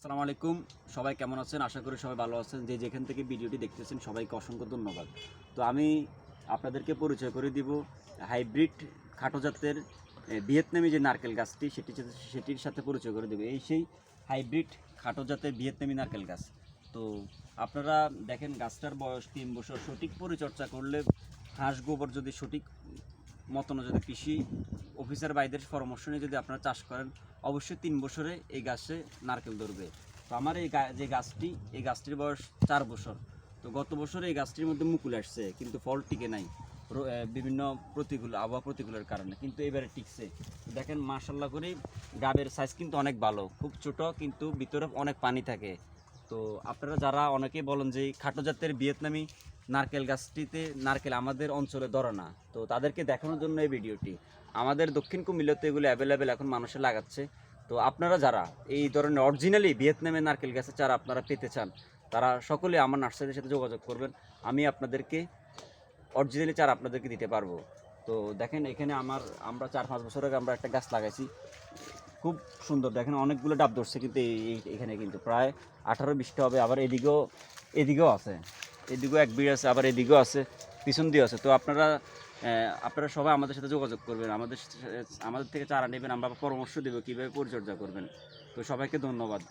আসসালামু আলাইকুম। সবাই কেমন আছেন? আশা করি সবাই ভালো আছেন। যে যেখান থেকে ভিডিওটি দেখতেছেন, সবাইকে অসংখ্য ধন্যবাদ। তো আমি আপনাদেরকে পরিচয় করে দিব। হাইব্রিড খাটো জাতের ভিয়েতনামি যে নারকেল গাছটি, সেটি সেটির সাথে পরিচয় করে দেবো। এই সেই হাইব্রিড খাটো জাতের ভিয়েতনামি নারকেল গাছ। তো আপনারা দেখেন গাছটার বয়স তিন বছর। সঠিক পরিচর্যা করলে হাঁস গোবর যদি সঠিক মতন যদি কৃষি অফিসার ভাইদের পরামর্শ নিয়ে যদি আপনারা চাষ করেন, অবশ্যই তিন বছরে এই গাছে নারকেল ধরবে। তো আমার এই যে গাছটি, এই গাছটির বয়স চার বছর। তো গত বছর এই গাছটির মধ্যে মুকুল আসছে, কিন্তু ফল টিকে নাই। বিভিন্ন প্রতিকূল আবহাওয়া প্রতিকূলের কারণে, কিন্তু এবারে টিকছে। দেখেন মার্শাল্লাহ করে ডাবের সাইজ কিন্তু অনেক ভালো। খুব ছোট, কিন্তু ভিতরে অনেক পানি থাকে। তো আপনারা যারা অনেকেই বলেন যে খাটো জাতের ভিয়েতনামি নারকেল গাছটিতে নারকেল আমাদের অঞ্চলে ধরে না। তো তাদেরকে দেখানোর জন্য এই ভিডিওটি। আমাদের দক্ষিণ কুমিল্লাতে এগুলো অ্যাভেলেবেল এখন মানুষে লাগাচ্ছে। তো আপনারা যারা এই ধরনের অরিজিনালি ভিয়েতনামের নারকেল গাছের চারা আপনারা পেতে চান, তারা সকলে আমার নার্সারির সাথে যোগাযোগ করবেন। আমি আপনাদেরকে অরিজিনালি চারা আপনাদেরকে দিতে পারব। তো দেখেন এখানে আমার, আমরা চার পাঁচ বছর আগে আমরা একটা গাছ লাগাইছি। খুব সুন্দর। দেখেন অনেকগুলো ডাব ধরছে কিন্তু এই, এখানে কিন্তু। প্রায় আঠারো বিশটা হবে, আবার এদিকেও এদিকেও আছে। এদিকেও এক বিড় আছে, আবার এদিকেও আছে, পিছন দিয়ে আছে। তো আপনারা আপনারা সবাই আমাদের সাথে যোগাযোগ করবেন, আমাদের আমাদের থেকে চারা নেবেন, আমরা পরামর্শ দেবো কীভাবে পরিচর্যা করবেন। তো সবাইকে ধন্যবাদ।